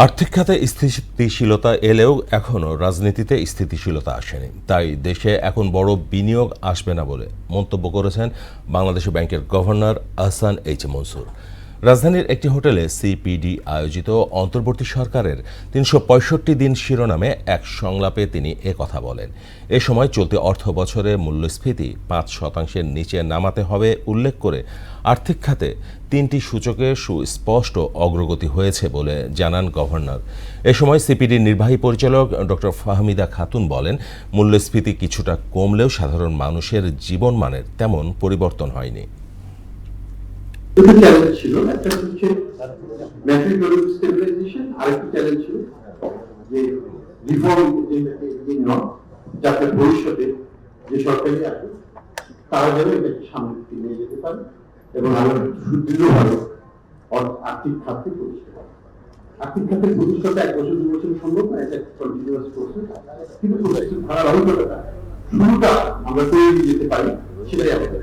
আর্থিক খাতে স্থিতিশীলতা এলেও এখনও রাজনীতিতে স্থিতিশীলতা আসেনি। তাই দেশে এখন বড় বিনিয়োগ আসবে না বলে মন্তব্য করেছেন বাংলাদেশ ব্যাংকের গভর্নর আহসান এইচ মনসুর। রাজধানীর একটি হোটেলে সিপিডি আয়োজিত অন্তর্বর্তী সরকারের তিনশো পঁয়ষট্টি দিন শিরোনামে এক সংলাপে তিনি কথা বলেন। এ সময় চলতি অর্থ বছরে মূল্যস্ফীতি পাঁচ শতাংশের নিচে নামাতে হবে উল্লেখ করে আর্থিক খাতে তিনটি সূচকে সুস্পষ্ট অগ্রগতি হয়েছে বলে জানান গভর্নর। এ সময় সিপিডির নির্বাহী পরিচালক ডক্টর ফাহমিদা খাতুন বলেন, মূল্যস্ফীতি কিছুটা কমলেও সাধারণ মানুষের জীবনমানের তেমন পরিবর্তন হয়নি। দুটো চ্যালেঞ্জ ছিল, একটা হচ্ছে ম্যাক্রোইকোনমিক স্টেবিলাইজেশন আরেকটা চ্যালেঞ্জ ছিল যে রিফর্ম যাতে ভবিষ্যতে যে সরকারি আছে, তারা যেন এটাকে সামনের দিকে নিয়ে যেতে পারে এবং আরও সুদৃঢ়ভাবে আর্থিক খাতকে প্রতিষ্ঠা আর্থিক খাতের প্রতিষ্ঠাটা এক বছর, দু বছর সম্ভব না, এটা কন্টিনিউয়াস প্রসেস কিন্তু ধারাবাহিকতা, শুরুটা আমরা নিয়ে যেতে পারি, সেটাই আমাদের।